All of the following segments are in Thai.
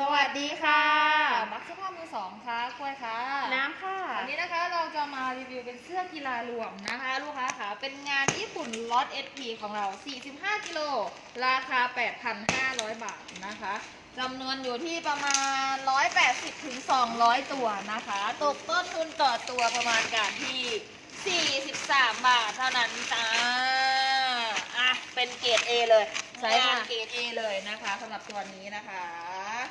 สวัสดีค่ะ มักเสื้อผ้ามือสองค่ะกล้วยค่ะ น้ำค่ะวันนี้นะคะเราจะมารีวิวเป็นเสื้อกีฬารวมนะคะ ลูกค้าค่ะ เป็นงานญี่ปุ่นล็อต SP ของเรา 45 กิโล ราคา 8,500 บาทนะคะจำนวนอยู่ที่ประมาณ 180ถึง200 ตัวนะคะ ตกต้นทุนต่อตัวประมาณการที่ 43 บาทเท่านั้นจ้าอะ เป็นเกรด A เลย ใช่ค่ะงานเกรด A เลยนะคะสำหรับตัวนี้นะคะ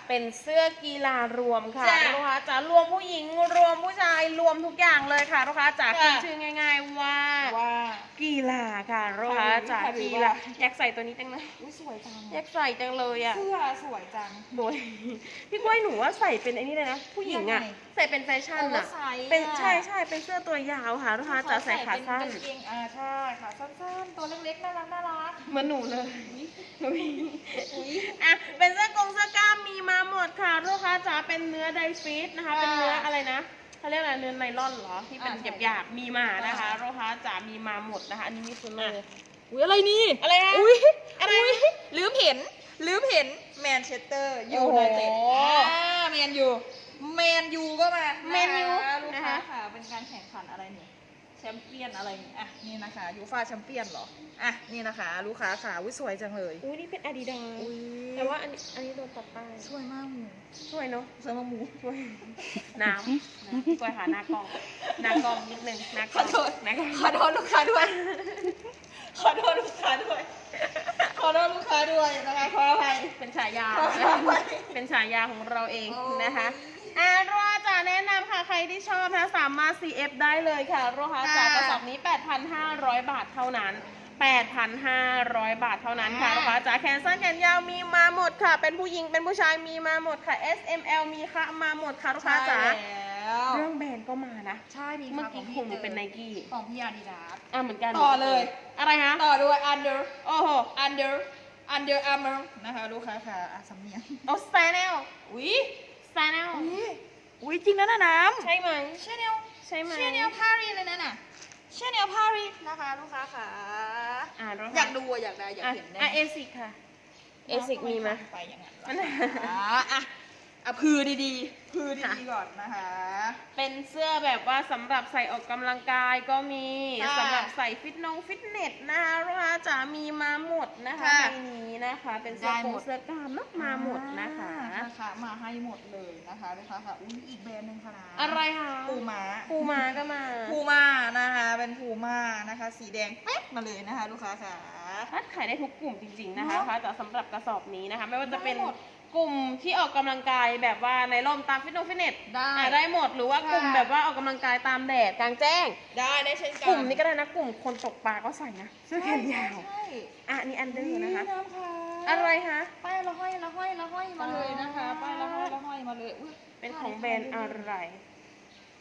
เป็นเสื้อกีฬารวมค่ะจ้ะลูกค้าจ๋ารวมผู้หญิงรวมผู้ชายรวมทุกอย่างเลยค่ะลูกค้าจ๋าจ้ะ ขึ้นชื่อง่าย ๆว่า ว่า กีฬาค่ะลูกค้าจ๋าค่ะหรือกีว่าฬาอยากใส่ตัวนี้จังเลยอุ้ยสวยจังอยากใส่จังเลยอะเสื้อสวยจัง โดย พี่กล้วยหนูว่าใส่เป็นไอ้นี่เลยนะ ผู้หญิงอะ ยังไง ใส่เป็นแฟชั่นโอเวออะร์ไซส์เป็นอะใช่ใช่เป็นเสื้อตัวยาวค่ะลูกค้าจ๋าใส่ขาสั้น เป็นกางเกงอ่าใช่ขาสั้นๆตัวเล็กๆน่ารักน่ารักเหมือนหนูเลย อุ้ย อะ เป็นเสื้อกงเสื้อกล้ามมีมาหมดค่ะลูกค้าจ๋า เป็นเนื้อไดฟิตนะคะ เป็นเนื้ออะไรนะเขาเรียกอะไรเนื้อไนล่อนเหรอ ที่เป็นหยาบๆมีมานะคะลูกค้าจ๋ามีมาหมดนะคะ อันนี้มีคุณเลยอุ้ยอะไรนี่อะไรนะ อุ้ยอะไรยลืมเห็น ลืมเห็นแมนเชสเตอร์ยูโอ้โหไนเต็ดอ่าแมนยูแมนยูก็มาแมนยูะคะลูกนะค้าคะ ค่ะเป็นการแข่งขันอะไรเนี่ยแช มเปี้ยนอะไรเนี่ยอะนี่นะคะยูฟาแชมเปี้ยนเหรออะนี่นะคะ ลูกค้าค่ะอุ้ยสวยจังเลยอุ้ยนี่เป็นอาดิดาอุ้ยแต่ว่าอันนี้อันนี้โดนตัดป้ายสวยมากหมูสวยเนาะสวยมากหมูสวยน้ำนะกล้วยหาหน้ากล้องหน้ากล้องนิดนึงหน้ากล้องขอโทษหน้ากล้องขอโทษลูกค้าด้วย ขอโทษลูกค้าด้วย ขอโทษลูกค้าด้วยนะคะขออภัยเป็นฉายา ขออภัย เป็นฉายาของเราเองโอ้ยนะคะอ่าโรฮาจะ แนะนำค่ะใครที่ชอบนะสามารถ CF ได้เลยค่ะโรฮาจะกระสอบนี้ 8,500 บาทเท่านั้น 8,500 บาทเท่านั้นค่ะโรฮาจะแขนสั้นแขนยาวมีมาหมดค่ะ เป็นผู้หญิงเป็นผู้ชายมีมาหมดค่ะ S M L มีค่ะมาหมดค่ะโรฮาใช่จ๋าแล้วเรื่องแบรนด์ก็มานะ ใช่มีเมื่อค่ะกี้ขงพี่คุณเป็นไนกี้ ของพี่อาดิดาสอะเหมือนกันต่อเลย อะไรคะต่อด้วย under โอ้โห under under armour นะคะ ลูกค้าค่ะอะสำเนียงโอ้สไตเนลอุ้ยสไตเนล อุ้ย จริงนะน่ะน้ใช่ไหมำชาแนลใช่ไหมชาแนลพารีเลยนะน่ะชาแนลพารีนะคะลูกค้าค่ะอ่าโรฮอยากดูอะอยากได้อยากอะเห็นแน่อะเอซิกค่ะ เอซิกมีไหมไปอย่างนั้นมันล่ะอะ อะอะพือดีๆพือดีๆก่อนนะคะ เป็นเสื้อแบบว่าสำหรับใส่ออกกำลังกายก็มีค่ะสำหรับใส่ฟิตนงฟิตเนสนะคะลูกค้าจ๋ามีมาหมดนะคะค่ะในนี้นะคะ เป็นเสื้อได้โปหมด เสื้อกล้ามเนอะมาหมดนะคะ อ่านะคะมาให้หมดเลยนะคะลูกค้าค่ะอุ้ยอีกแบรนด์หนึ่งค่ะนะอะไรคะปูม้า ปูมาก็มาพูม่านะคะเป็นพูม่านะคะ สีแดงเป๊ะมาเลยนะคะ ลูกค้าค่ะ ถ้าขายได้ทุกกลุ่มจริง ๆนะคะเนอะลูกค้าแต่สำหรับกระสอบนี้นะคะ ไม่ว่าจะเป็นได้หมด กลุ่มที่ออกกำลังกายแบบว่าในร่มตามฟิตนงฟิตเนสได้อะได้หมดหรือว่ากลุ่มค่ะ แบบว่าออกกำลังกายตามแดดกลางแจ้ง ได้ได้เช่นกันกลุ่มนี้ก็ได้นะกลุ่มคนตกปลาก็ใส่นะเสื้อแขนยาวใช่อะอันนี่อันเดอร์นะคะ น้ำค่ะอะไรคะ ป้ายละห้อยละห้อยละห้อยมาเลยนะคะ ป้ายละห้อยละห้อยมาเลยอุ๊ยเป็นของแบรนด์อะไร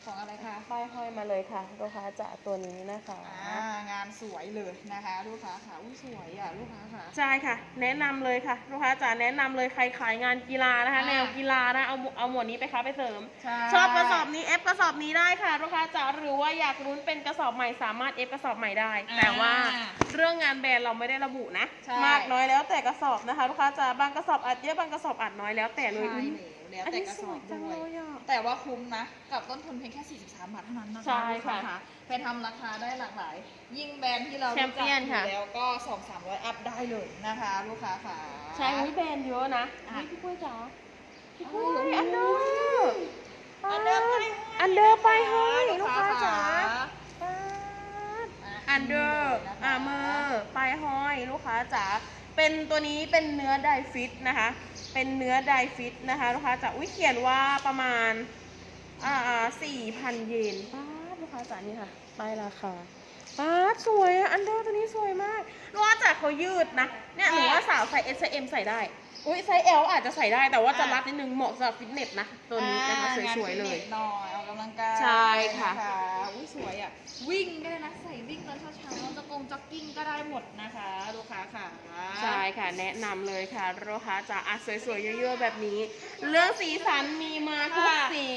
ของอะไรคะป้ายห้อยมาเลยค่ะ ลูกค้าจ๋าตัวนี้นะคะอ่างานสวยเลยนะคะ ลูกค้าค่ะอุ้ยสวยอะลูกค้าค่ะใช่ค่ะ แนะนำเลยค่ะ ลูกค้าจ๋าแนะนำเลยใครขายงานกีฬานะคะอ่าแนวกีฬานะเอาหมวเอาหมวดนี้ไปค้าไปเสริมใช่ชอบกระสอบนี้เอฟกระสอบนี้ได้ค่ะ ลูกค้าจ๋าหรือว่าอยากรุ้นเป็นกระสอบใหม่สามารถเอฟกระสอบใหม่ได้อ่าแต่ว่าเรื่องงานแบรนด์เราไม่ได้ระบุนะใช่มากน้อยแล้วแต่กระสอบนะคะ ลูกค้าจ๋าบางกระสอบอัดเยอะบางกระสอบอัดน้อยแล้วแต่เลยใช่ แล้วอันแต่นี้กระสสอวยบจังด้เลวยยอะแต่ว่าคุ้มนะ กับต้นทุนเพียงแค่ 43 บาทเท่านั้นนะคะใช่ลูกาค่ะไปทำราคาได้หลากหลาย ยิ่งแบรนด์ที่เราแชมเปี้ยนค่ะรู้จักอยู่แล้วก็ 2 300 อัพได้เลยนะคะ ลูกค้าค่ะ ใช่วิแบรนด์เยอะนะอะอุ๊ยพี่กล้วยจ๋าพี่อักล้วยอันเดอร์อันเดอร์ไปอันเดอร์ไปห้อยลูกค้าจ๋าอะอันเดอร์นะคะอ่าเมอร์ไปห้อยลูกค้าจ๋าเป็นตัวนี้เป็นเนื้อไดฟิตนะคะ เป็นเนื้อไดฟิตนะคะลูกค้าจ๋าอุ้ยเขียนว่าประมาณอ่าสี่พันเยนป้าดลูกค้าจ๋านี่ค่ะป้ายราคาป้าดสวยอะอันเดอร์ตัวนี้สวยมากลูกค้าจ๋าเขายืดนะเนี่ยหนูว่าสาวใส่ S M ใส่ได้อุ้ยไซส์ L อาจจะใส่ได้แต่ว่าจะรัดนิดนึงเหมาะสำหรับฟิตเนสนะตัวนี้นะคะอ่างานสวยๆเลยฟิตนสหน่อยออ กกำลังกายใช่ค่ะนอุ้ยสวยอะ วิ่งก็ได้นะใส่วิ่งตอนเช้าๆจะกงจ็อกกิ้งก็ได้หมดนะคะลูกค้าค่ะใช่ค่ะ แนะนำเลยค่ะโรคาจะอัดสวยๆเยอะๆแบบนี้ เรื่องสีสันมีมาทุกค่ะสี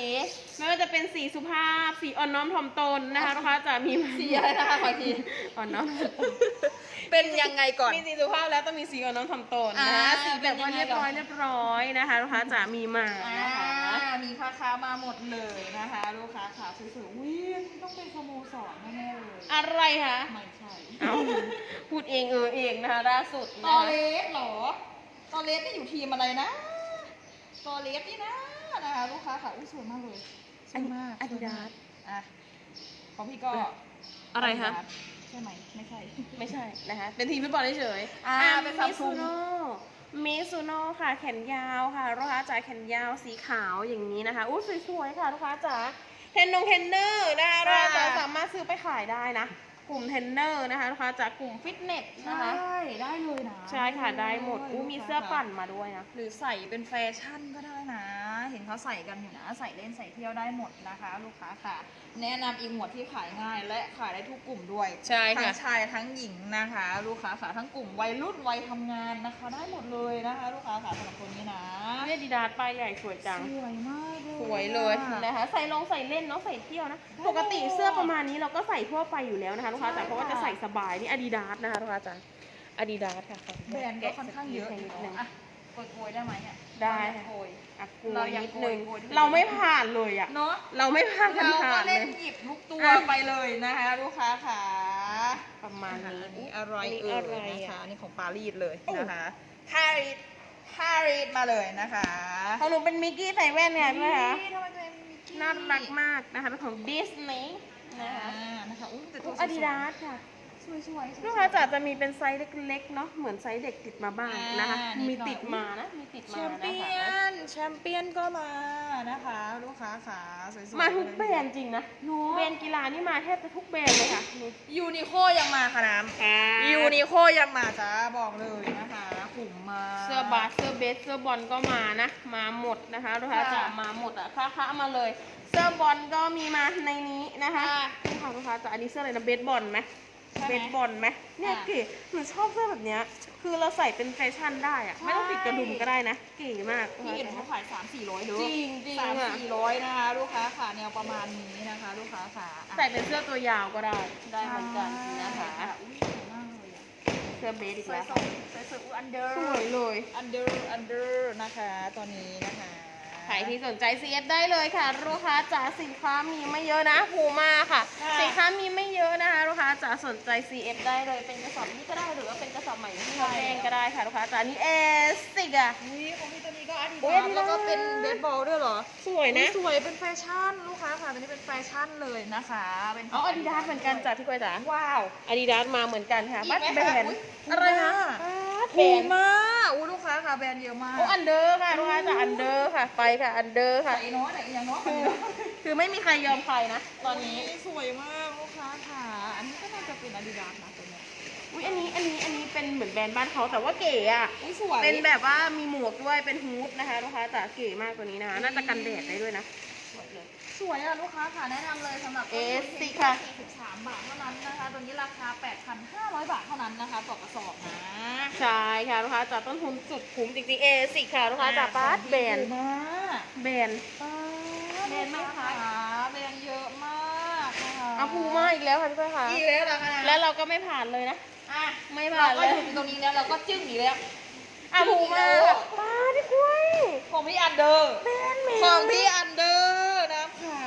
ไม่ว่าจะเป็นสีสุภาพ สีอ่อนน้อมถ่อมตนนะคะโรคาจะมีมาสีอะไรนะคะขออีกทีอ่อนน้อมถ่อมตนเป็นยังไงก่อน มีสีสุภาพแล้วต้องมีสีอ่อนน้อมถ่อมตนนะคะอ่าสีแบบวานิเรียบร้อยเรียบร้อยนะคะลูกค้าจ๋ามีมาอ่านะคะ มีค้าค้ามาหมดเลยนะคะ ลูกค้าขาสวยๆอุ้ยอันนี้ต้องเป็นสโมสรแน่ๆเลยอะไรคะไม่ใช่เอาพูดเองเออเองนะคะล่าสุดตนะอคะเลสเหรอ ตอเลสนี่อยู่ทีมอะไรนะ ตอเลสนี่นะนะคะลูกค้าค่ะอุ้ยสวยมากเลยสวยมากอาดิดาสอะของพี่ก็อะไรคะ Adidas ใช่ไหมไม่ใช่ ไม่ใช่นะคะเป็นทีมฟุตบอลเฉยๆอ่าเป็นมิ Samsung ซูโน่ มิซูโน่ค่ะแขนยาวค่ะลูกค้าจ๋าแขนยาวสีขาวอย่างนี้นะคะอู้สวยๆค่ะลูกค้าจ๋าเทนนงเทนเนอร์นะคะเราจะสามารถซื้อไปขายได้นะ กลุ่มเทนเนอร์นะคะลูกค้าจากกลุ่มฟิตเนสใชนะคะ่ได้เลยนะใช่ค่ะได้หมดอู้มีเสื้อปั่นมาด้วยนะ หรือใส่เป็นแฟชั่นก็ได้นะ เห็นเขาใส่กันอยู่นะใส่เล่นใส่เที่ยวได้หมดนะคะ ลูกค้าค่ะ แนะนำอีกหมวดที่ขายง่าย และขายได้ทุกกลุ่มด้วยใช่ทั้ค่ะ งชายทั้งหญิงนะคะ ลูกค้าค่ะทั้งกลุ่มวัยรุ่นวัยทำงานนะคะ ได้หมดเลยนะคะ ลูกค้าค่ะสำหรับตัวนี้นะเรียดีดาสป้ายใหญ่สวยจัง สวยมากเลยสวยเลยอะ นะคะใส่ลงใส่เล่นเนาะใส่เที่ยวนะได้ปกติเสื้อประมาณนี้เราก็ใส่ทั่วไปอยู่แล้วนะคะลูกค้าใช่แต่เพราะว่าค่ะ จะใส่สบายนี่อาดิดาสนะคะลูกค้าจ๋าอาดิดาสค่ะแบรนด์ก็ค่อนข้างเยอะแกอยู่นิดนึงอะโกยๆได้ไหมเนี่ย ได้โกยอะกูเราอยากนิดนึงโกยโกย เราไม่ผ่านเลยอะ เนาะเราไม่ผ่านกันเราผ่าก็นเลเล่ย นหยิบทุกตัวอะ ไปเลยนะคะ ลูกค้าค่ะประมาณนี้อันนี้อะไรอันนี้เอ่อะไรยนะคะอะอันนี้ของปารีสเลยนะคะปารีสปารีสมาเลยนะคะของหนูเป็นมิกกี้ใส่แว่นเนี่ยด้วยคะนี่ทำไมเป็นมิกกี้น่ารักมากนะคะเป็นของดิสนีย์นะนะคะคะนะคะอุ้ยแต่ตัวอาดิดาสค่ะ สวยๆสวยๆลูกค้าจ๋าจะมีเป็นไซส์เล็กๆเนาะเหมือนไซส์เด็กติดมาบ้างนะคะ อ่านิมีดหน่อยติดมานะมีติดแชมามนะเปี้ยคะนแชมเปี้ยนก็มานะคะ ลูกค้าขาสวยๆมาทุกแบรนด์จริงนะเนาะแบรนด์กีฬานี่มาแทบจะทุกแบรนด์เลยค่ะนี่ยูนิโคยังมาค่ะน้ำยูนิโคยังมาจ้าบอกเลยนะคะขุมมา เสื้อบาสเสื้อเบสเสื้อบอลก็มานะมาหมดนะคะลูกค้าค่ะ จ๋ามาหมดอะค้าค้ามาเลย เสื้อบอลก็มีมาในนี้นะคะค่ะนี่ค่ะลูกค้าจ๋าอันนี้เสื้ออะไรนะเบสบอลไหม ใช่ไหม เบสบอลไหมเนี่ยค่ะ เก๋หนูชอบเสื้อแบบเนี้ย คือเราใส่เป็นแฟชั่นได้อะใช่ไม่ต้องติดกระดุมก็ได้นะ เก๋มาก พี่เห็นเขาขายสามสี่ร้อยเด้อจริงจริงสามอะสี่ร้อยนะคะ ลูกค้าขาแนวประมาณนี้นะคะ ลูกค้าขาอะใส่เป็นเสื้อตัวยาวก็ได้ ได้เหมือนกันนะคะใช่อุ้ยสวยมากเลยอะเสื้อเบสอีกสวยแล้วสองสวยสวยอุ้ยอันเดอร์สวยเลย อันเดอร์อันเดอร์นะคะตัวนี้นะคะ ใครที่สนใจ CF ได้เลยค่ะ ลูกค้าจ๋าสินค้ามีไม่เยอะนะภูมาค่ะ ค่ะ สินค้ามีไม่เยอะนะคะ ลูกค้าจ๋าสนใจ CF ได้เลย เป็นกระสอบนี้ก็ได้หรือว่าเป็นกระสอบใหม่ที่เราแจ้งก็ได้ค่ะ ลูกค้าจ๋านี่เอสิกอะอุ้ยของพี่ตัวนี้ก็อาดิอุ๊ยดาส Adidas แล้วก็เป็นเบสบอลด้วยเหรอสวยนะอุ๊สวยเป็นแฟชั่นลูกค้าค่ะตัวนี้เป็นแฟชั่นเลยนะคะเป็นขงเอาอาดิดาสเหมือนกันจ้ะพี่กวยจ๋าว้าวอาดิดาสมาเหมือนกันค่ะอีบักตไหมแบรคะนด์อุ๊ยอะไรนะบัตแบร ถูนกด์มากอู้ลูกค้าค่ะแบรนด์เยอะมาก โอ้อันเดอร์ค่ะลูกค้าจ๋าอันเดอร์ค่ะไปค่ะอันเดอร์ค่ะ ใส่น้อยแต่อย่างน้อยคือคือไม่มีใครยอมใครนะตอนนี้สวยมากลูกค้าค่ะ อันนี้ก็น่าจะเป็นอาดิดาสนะตัวเนี้ยอุ้ยอันนี้อันนี้อันนี้เป็นเหมือนแบรนด์บ้านเขาแต่ว่าเก๋อะอุ้ยสวยเป็นแบบว่ามีหมวกด้วยเป็นฮูดนะคะลูกค้าจ๋าเก๋มากตัวนี้นะคะน่าจะกันแดดได้ด้วยนะ สวยเลยสวยอะลูกค้าค่ะแนะนำเลยสำหรับเอสสิค่ะ43บาทเท่านั้นนะคะ ตัวนี้ราคา 8,500 บาทเท่านั้นนะคะต่อกระสอบนะใช่ค่ะลูกค้าจ๋าต้นทุนสุดคุ้มจริงๆเอสิค่ะลูกค้าจ๋าปาร์ตแบรนด์มากแบรนด์ แบรนด์ไม่ขายแบรนด์เยอะมากนะคะอาภูมาอีกแล้วค่ะพี่ก้อยค่ะ อีกแล้วเหรอคะแล้วเราก็ไม่ผ่านเลยนะ อะไม่เราผ่านก็เลยอยู่ตรงนี้แล้วเราก็จึ้งอีกแล้ว อาภูมาค่ะป้าพี่กล้วยของพี่อันเดอร์ แบรนด์เมของพี่อันเดอร์นะขา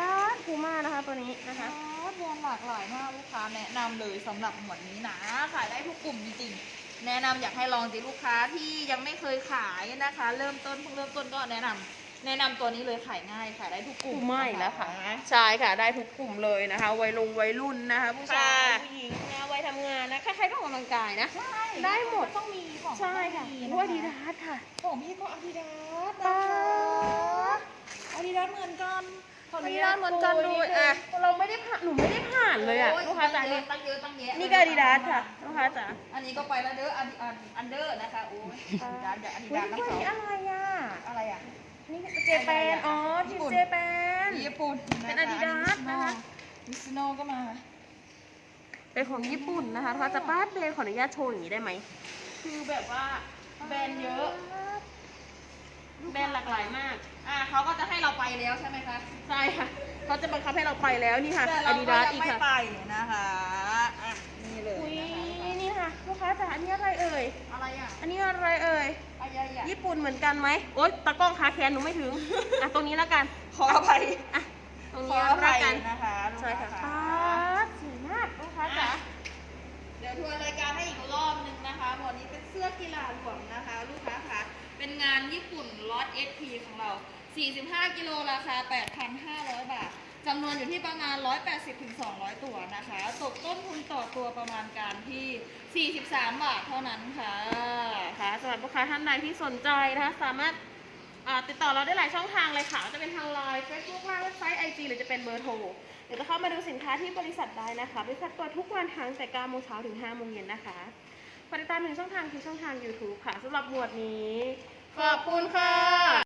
ป้าภูมานะคะตัวนี้นะคะ แบรนด์หลากหลายมากลูกค้าแนะนำ เลยสำหรับหมวดนี้นะขายได้ทุกกลุ่มจริงๆ แนะนำอยากให้ลองจิลูกค้าที่ยังไม่เคยขายนะคะ เริ่มต้นเพิ่งเริ่มต้นก็แนะนำแนะนำตัวนี้เลยขายง่ายขายได้ทุกกลุ่มภูมาอีกแล้วค่ะนใช่ค่ะได้ทุกกลุ่มเลยนะคะ วัยลงวัยรุ่นนะคะผู้ชายค่ะผู้หญิงนะวัยทำงานนะใครๆก็ออกกำลังกายนะใช่ได้หมดต้องมีของใช่ค่ะต้องมีนด้วยดีดาสค่ะของพี่ก็อาดิดาสป้านะคะอาดิดาสเหมือนกัน ขออนุญาตเหมือนกันด้วยอะเราไม่ได้ผ่านหนูไม่ได้ผ่านเลยอะโลูกค้าจ๋าตั้นี่งเยอะตั้งเยอะตั้งแยะนี่ก็อาดิดาสค่ะลูกค้าจ๋าอันนี้ก็ไปแล้วเด้ออันอันอันเดอร์นะคะโอ้ยอาดิดาสเดี๋ยวอาดิอุ้ยดาสนะตัวคะนี้อะไรอะอะไรอะนี่เจแปนอ๋อทีมเจแปนญี่ปุ่นเป็น Adidas นะคะมิสโนก็มาเป็นของญี่ปุ่นนะคะลูกค้าจะป้าเบรนขออนุญาตโชว์อย่างนี้ได้ไหมคือแบบว่าแบรนด์เยอะ แบรนด์หลากหลายมาก อ่าเขาก็จะให้เราไปแล้วใช่ไหมคะ ใช่ค่ะเขาจะบังคับให้เราไปแล้วนี่ค่ะแต่อาเราดิก็ดาสยังอีกไม่ค่ะไปนะคะอะนี่เลยอุ้ยนะคะนี่ค่ะลูกค้าจ๋าอันนี้อะไรเอ่ย อะไรอะอันนี้อะไรเอ่ยอายใหญ่ใหญ่ญี่ปุ่นเหมือนกันไหมโอ๊ยตากล้องขาแขนหนูไม่ถึง อะตรงนี้แล้วกัน ขออภัยอะ ตรงขอนี้อแล้วภัยกัน นะคะลูกใช่ค่ะค้าป๊าดสวยมากลูกค้าจ๋า เดี๋ยวทวนรายการให้อีกรอบนึงนะคะวันนี้เป็นเสื้อกีฬาหลวมนะคะ ลูกค้าค่ะ เป็นงานญี่ปุ่นล็อต SP ของเรา 45 กิโลราคา 8,500 บาทจำนวนอยู่ที่ประมาณ 180-200 ตัวนะคะ ตกต้นทุนต่อตัวประมาณการที่ 43 บาทเท่านั้นค่ะค่ะสำหรับลูกค้าท่านใดที่สนใจนะคะสามารถติดต่อเราได้หลายช่องทางเลยค่ะ จะเป็นทางไลน์เฟซบุ๊กเว็บไซต์ไอจีหรือจะเป็นเบอร์โทรเดี๋ยวจะเข้ามาดูสินค้าที่บริษัทได้นะคะ บริษัทเปิดทุกวันทั้งแต่9โมงเช้าถึง5โมงเย็นนะคะติดตามหนึ่งช่องทางคือช่องทาง YouTube ค่ะสำหรับหมวดนี้ ขอบคุณค่ะ